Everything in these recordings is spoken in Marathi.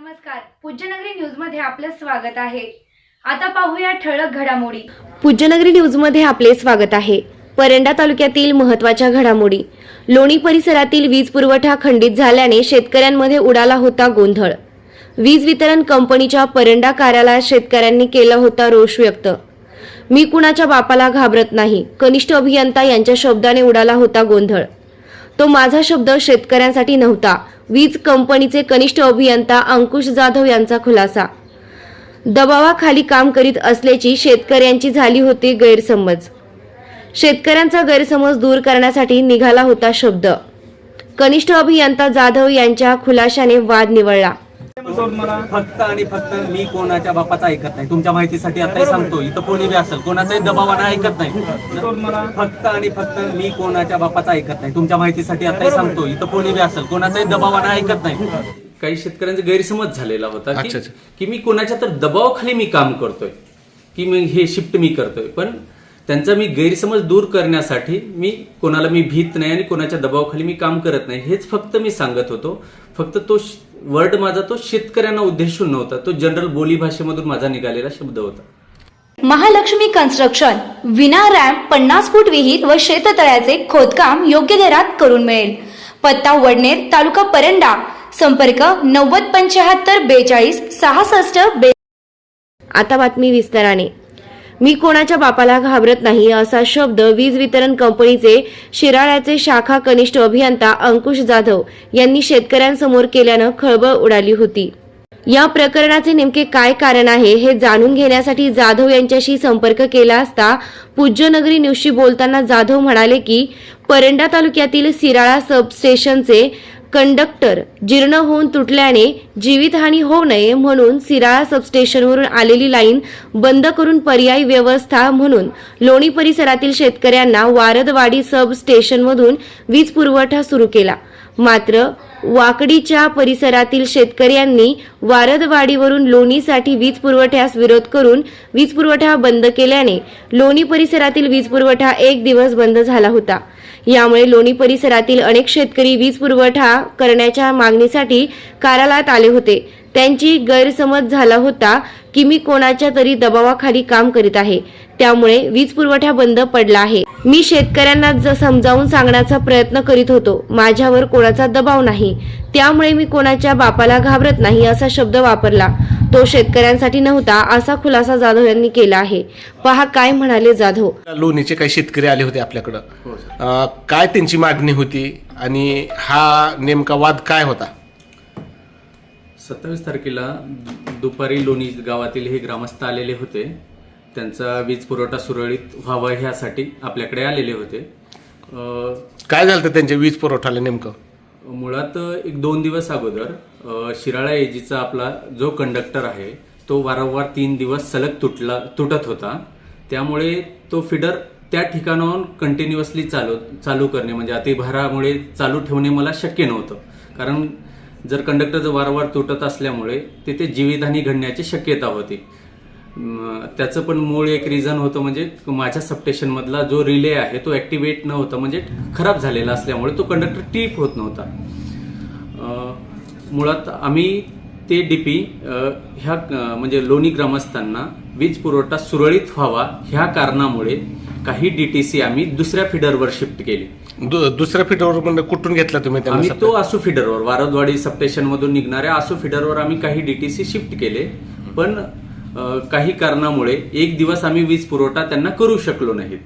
नमस्कार. पूज्यनगरी न्यूजमध्ये आपलं स्वागत आहे. आता पाहूया ठळक घडामोडी. पूज्यनगरी न्यूजमध्ये आपले स्वागत आहे. परंडा तालुक्यातील महत्त्वाच्या घडामोडी. लोणी परिसरातील वीज पुरवठा खंडित झाल्याने शेतकऱ्यांमध्ये उडाला होता गोंधळ. वीज वितरण कंपनीच्या परंडा कार्यालयात शेतकऱ्यांनी केला होता रोष व्यक्त. मी कुणाच्या बापाला घाबरत नाही. कनिष्ठ अभियंता यांच्या शब्दाने उडाला होता गोंधळ. तो माझा शब्द शेतकऱ्यांसाठी नव्हता. वीज कंपनीचे कनिष्ठ अभियंता अंकुश जाधव यांचा खुलासा. दबावाखाली काम करीत असल्याची शेतकऱ्यांची झाली होती गैरसमज. शेतकऱ्यांचा गैरसमज दूर करण्यासाठी निघाला होता शब्द. कनिष्ठ अभियंता जाधव यांच्या खुलाशाने वाद फक्त आणि फक्त मी कोणाच्या बापाचा ऐकत नाही. तुमच्या माहितीसाठी आताही सांगतो इथं कोणी बी असेल कोणाचाही दबावानं ऐकत नाही. फक्त आणि फक्त मी कोणाच्या बापाचा ऐकत नाही. तुमच्या माहितीसाठी आताही सांगतो इथं कोणी बी असेल कोणाचाही दबावानं ऐकत नाही. काही शेतकऱ्यांचा गैरसमज झालेला होता. की मी कोणाच्या तर दबावाखाली मी काम करतोय की मी हे शिफ्ट मी करतोय. पण त्यांचा मी गैरसमज दूर करण्यासाठी मी कोणाला मी भीत नाही आणि कोणाच्या दबावाखाली मी काम करत नाही हेच फक्त मी सांगत होतो. फक्त तो वर्ड माझा तो शेतकऱ्यांना उद्देशून नव्हता. तो जनरल बोली भाषेमधून माझा निघालेला शब्द होता. महालक्ष्मी कन्स्ट्रक्शन विना रॅम्प पन्नास फूट विहीर व शेततळ्याचे खोदकाम योग्य दरात करून मिळेल. पत्ता वडनेर तालुका परंडा. संपर्क नव्वद पंच्याहत्तर बेचाळीस सहासष्ट बे आता बातमी विस्ताराने. मी कोणाच्या बापाला घाबरत नाही असा शब्द वीज वितरण कंपनीचे शिराळ्याचे शाखा कनिष्ठ अभियंता अंकुश जाधव यांनी शेतकऱ्यांसमोर केल्यानं खळबळ उडाली होती. या प्रकरणाचे नेमके काय कारण आहे हे जाणून घेण्यासाठी जाधव यांच्याशी संपर्क केला असता पूज्यनगरी न्यूजशी बोलताना जाधव म्हणाले की परंडा तालुक्यातील सिराळा सबस्टेशनचे कंडक्टर जीर्ण होऊन तुटल्याने जीवितहानी होऊ नये म्हणून सिराळा सबस्टेशनवरून आलेली लाईन बंद करून पर्यायी व्यवस्था म्हणून लोणी परिसरातील शेतकऱ्यांना वारदवाडी सबस्टेशनमधून वीज पुरवठा सुरू केला. मात्र वाकडीच्या परिसरातील शेतकऱ्यांनी वारदवाडीवरून लोणीसाठी वीज पुरवठ्यास विरोध करून वीज पुरवठा बंद केल्याने लोणी परिसरातील वीज पुरवठा एक दिवस बंद झाला होता. यामुळे लोणी परिसरातील अनेक शेतकरी वीज पुरवठा करण्याच्या मागणीसाठी कार्यालयात आले होते. त्यांची गैरसमज झाला होता की मी कोणाच्या तरी दबावाखाली काम करीत आहे. त्यामुळे वीज पुरवठा बंद पडला आहे. मी शेतकऱ्यांना ज- समजावून सांगण्याचा प्रयत्न करीत होतो. माझ्यावर कोणाचा दबाव नाही. त्यामुळे मी कोणाच्या बापाला घाबरत नाही असा शब्द वापरला. तो शेतकऱ्यांसाठी नव्हता असा खुलासा जाधव यांनी केला आहे. पहा काय म्हणाले जाधव. लोणीचे काही शेतकरी आले होते आपल्याकडं. काय त्यांची मागणी होती? आणि हा नेमका वाद काय होता? सत्तावीस तारखेला दुपारी लोणी गावातील हे ग्रामस्थ आलेले होते. त्यांचा वीज पुरवठा सुरळीत व्हावा ह्यासाठी आपल्याकडे आलेले होते. अ, काय झालं त्यांच्या वीज पुरवठाला नेमकं? मुळात एक दोन दिवस अगोदर अ, शिराळा एजीचा आपला जो कंडक्टर आहे तो वारंवार तीन दिवस सलग तुटला तुटत होता. त्यामुळे तो फिडर त्या ठिकाणाहून कंटिन्युअसली चालू चालू करणे म्हणजे अतिभारामुळे चालू ठेवणे मला शक्य नव्हतं. कारण जर कंडक्टर जर वारंवार तुटत असल्यामुळे तिथे जीवितहानी घडण्याची शक्यता होती. त्याचं पण मूळ एक रिझन होतं म्हणजे माझ्या सबस्टेशनमधला जो रिले आहे तो ऍक्टिव्हेट नव्हता म्हणजे खराब झालेला असल्यामुळे तो कंडक्टर टीप होत नव्हता. मुळात आम्ही ते डीपी ह्या म्हणजे लोणी ग्रामस्थांना वीज पुरवठा सुरळीत व्हावा ह्या कारणामुळे काही डीटीसी आम्ही दुसऱ्या फिडरवर शिफ्ट केली. दु- दुसऱ्या फिटवर म्हणजे कुठून घेतला तुम्ही आम्ही तो आसू फिडरवर वारदवाडी सबस्टेशन मधून निघणाऱ्या आसू फिडरवर आम्ही काही डीटीसी शिफ्ट केले. पण काही कारणामुळे एक दिवस आम्ही वीज पुरवठा त्यांना करू शकलो नाहीत.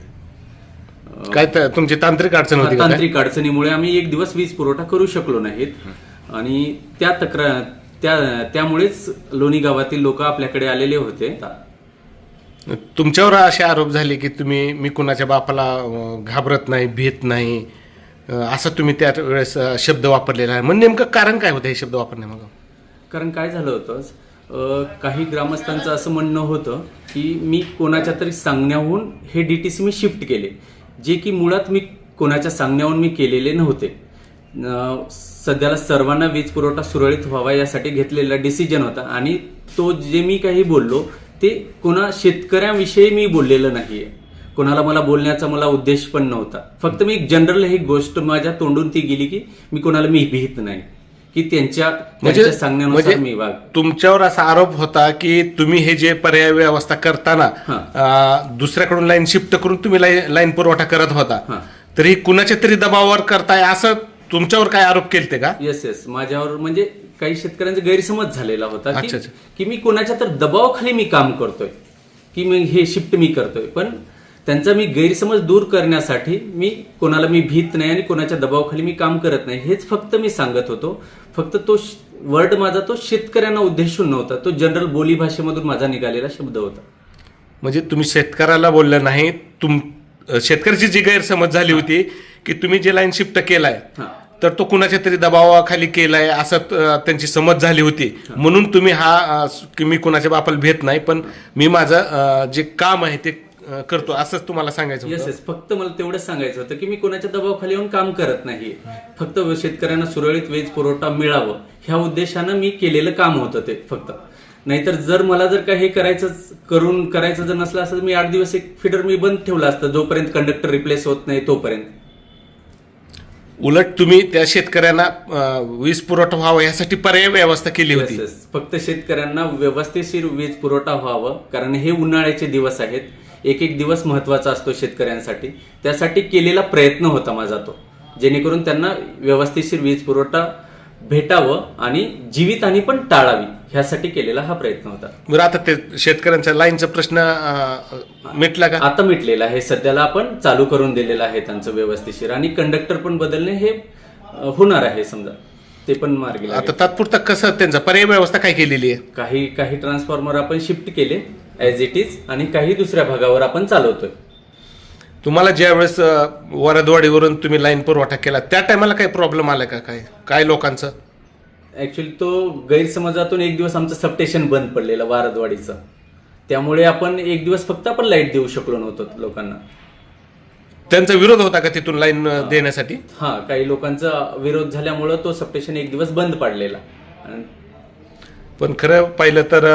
काय तुमची तांत्रिक अडचण होती? तांत्रिक अडचणीमुळे आम्ही एक दिवस वीज पुरवठा करू शकलो नाहीत. आणि त्या तक्रार त्या त्यामुळेच लोणी गावातील लोक आपल्याकडे आलेले होते. तुमच्यावर असे आरोप झाले की तुम्ही मी कुणाच्या बापाला घाबरत नाही भीत नाही असं तुम्ही त्या वेळेस शब्द वापरलेला आहे. मग नेमकं कारण काय होतं हे शब्द वापरण्यामागं? कारण काय झालं होतं? काही ग्रामस्थांचं असं म्हणणं होतं की मी कोणाच्या तरी सांगण्याहून हे डी टीस मी शिफ्ट केले. जे की मुळात मी कोणाच्या सांगण्याहून मी केलेले नव्हते. सध्याला सर्वांना वीज पुरवठा सुरळीत व्हावा यासाठी घेतलेला डिसिजन होता आणि तो जे मी काही बोललो ते कोणा शेतकऱ्यांविषयी मी बोललेलं नाहीये. कोणाला मला बोलण्याचा मला उद्देश पण नव्हता. फक्त मी जनरल ही गोष्ट माझ्या तोंडून ती गेली की मी कोणाला मी भीत नाही. की त्यांच्या म्हणजे सांगण्यानुसार म्हणजे मी वाग तुमच्यावर असा आरोप होता की तुम्ही हे जे पर्याय व्यवस्था करताना दुसऱ्याकडून लाईन शिफ्ट करून तुम्ही लाईन पुरवठा करत होता. तर ही कुणाच्या तरी दबावावर करताय असं तुमच्यावर काय आरोप केलते का? येस येस माझ्यावर म्हणजे काही शेतकऱ्यांचा गैरसमज झालेला होता. की मी कोणाच्या तर दबावाखाली मी काम करतोय. की मी हे शिफ्ट मी करतोय. पण त्यांचा मी गैरसमज दूर करण्यासाठी मी कोणाला मी भीत नाही आणि कोणाच्या दबावाखाली मी काम करत नाही हेच फक्त मी सांगत होतो. फक्त तो वर्ड माझा तो शेतकऱ्यांना उद्देशून नव्हता. तो जनरल बोली भाषेमधून माझा निघालेला शब्द होता. म्हणजे तुम्ही शेतकऱ्याला बोललं नाही तुम शेतकऱ्याची जी गैरसमज झाली होती की तुम्ही जे लाईन शिफ्ट केलाय. तर तो कुणाच्या तरी दबावाखाली केलाय असं त्यांची समज झाली होती. म्हणून तुम्ही हा की मी कुणाच्या बापाला भेट नाही पण मी माझं जे काम आहे ते अं, करतो असंच तुम्हाला सांगायचं येस होतं? येस फक्त मला तेवढंच सांगायचं होतं की मी कोणाच्या दबावाखाली येऊन काम करत नाही फक्त शेतकऱ्यांना सुरळीत वीज पुरवठा मिळावं. ह्या उद्देशानं मी केलेलं काम होतं ते फक्त. नाहीतर जर मला जर काही हे करायचं करून करायचं जर नसलं असतं तर मी आठ दिवस एक फिडर मी बंद ठेवला असतं जोपर्यंत कंडक्टर रिप्लेस होत नाही तोपर्यंत. उलट तुम्ही त्या शेतकऱ्यांना अं, वीज पुरवठा व्हावा यासाठी पर्याय व्यवस्था केली Yes, होती. yes. फक्त शेतकऱ्यांना व्यवस्थितशीर वीज पुरवठा व्हावं कारण हे उन्हाळ्याचे दिवस आहेत. एक एक दिवस महत्त्वाचा असतो शेतकऱ्यांसाठी. त्यासाठी केलेला प्रयत्न होता माझा तो. जेणेकरून त्यांना व्यवस्थितशीर वीज पुरवठा भेटावं आणि जीवितहानी पण टाळावी ह्यासाठी केलेला हा प्रयत्न होता. बरं आता ते शेतकऱ्यांचा लाईनचा प्रश्न मिटला का? आता मिटलेला आहे. सध्याला आपण चालू करून दिलेलं आहे त्यांचं व्यवस्थितशीर आणि कंडक्टर पण बदलणे हे होणार आहे समजा. ते पण मार्गी. आता तात्पुरता कसं त्यांचा पर्याय व्यवस्था काय केलेली आहे? काही काही ट्रान्सफॉर्मर आपण शिफ्ट केले. ऍज इट इज आणि काही दुसऱ्या भागावर आपण चालवतोय. तुम्हाला ज्या वेळेस वरदवाडीवरून तुम्ही लाईन पुरवठा केला त्या टायमाला काही प्रॉब्लेम आला का काय? काय लोकांचं? ऍक्च्युली तो गैरसमजातून एक दिवस आमचं सबस्टेशन बंद पडलेलं वारदवाडीचं. त्यामुळे आपण एक दिवस फक्त आपण लाइट देऊ शकलो नव्हतो लोकांना. त्यांचा विरोध होता का तिथून लाईन देण्यासाठी? हा काही लोकांचा विरोध झाल्यामुळं तो सबस्टेशन एक दिवस बंद पाडलेला. पण खरं पाहिलं तर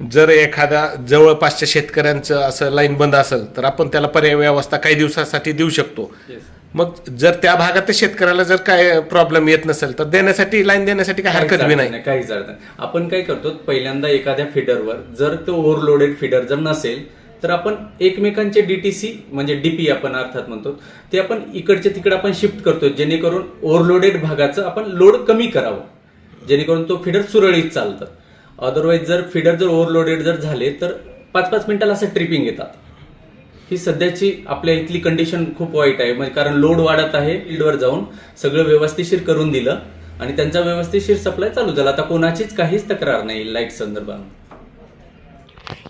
जर एखाद्या जवळपासच्या शेतकऱ्यांचं असं लाईन बंद असेल तर आपण त्याला पर्याय व्यवस्था काही दिवसासाठी देऊ शकतो. मग जर त्या भागात शेतकऱ्याला जर काय प्रॉब्लेम येत नसेल तर देण्यासाठी लाईन देण्यासाठी काय हरकत बी नाही काहीच अडचण नाही. आपण काय करतो पहिल्यांदा एखाद्या फिडरवर जर तो ओव्हरलोडेड फिडर जर नसेल तर आपण एकमेकांचे डीटीसी म्हणजे डीपी आपण अर्थात म्हणतो ते आपण इकडचे तिकडे आपण शिफ्ट करतो जेणेकरून ओव्हरलोडेड भागाचं आपण लोड कमी करावं जेणेकरून तो फिडर सुरळीत चालतं अदरवाईज जर फिडर जर ओव्हरलोडेड जर झाले तर पाच पाच मिनिटाला असं ट्रिपिंग येतात. ही सध्याची आपल्या इथली कंडिशन खूप वाईट आहे. म्हणजे कारण लोड वाढत आहे फील्डवर जाऊन सगळं व्यवस्थिशीर करून दिलं आणि त्यांचा व्यवस्थिशीर सप्लाय चालू झाला. आता कोणाचीच काहीच तक्रार नाही लाइट संदर्भात.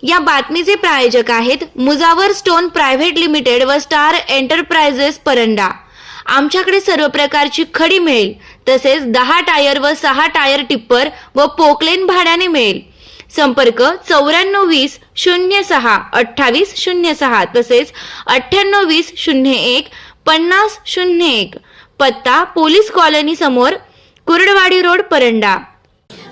या बातमीचे प्रायोजक आहेत मुजावर स्टोन प्रायव्हेट लिमिटेड व स्टार एंटरप्राइजेस परंडा. आमच्याकडे सर्व प्रकारची खडी मिळेल. तसेच दहा टायर व सहा टायर टिप्पर व पोकलेन भाड्याने मिळेल. संपर्क चौऱ्याण्णव वीस शून्य सहा अठ्ठावीस शून्य सहा तसेच अठ्ठ्याण्णव वीस शून्य एक पन्नास शून्य एक. पत्ता पोलीस कॉलनी समोर कुरडवाडी रोड परंडा.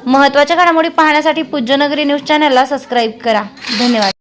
महत्त्वाच्या घडामोडी पाहण्यासाठी पूज्यनगरी न्यूज चॅनलला सबस्क्राईब करा. धन्यवाद.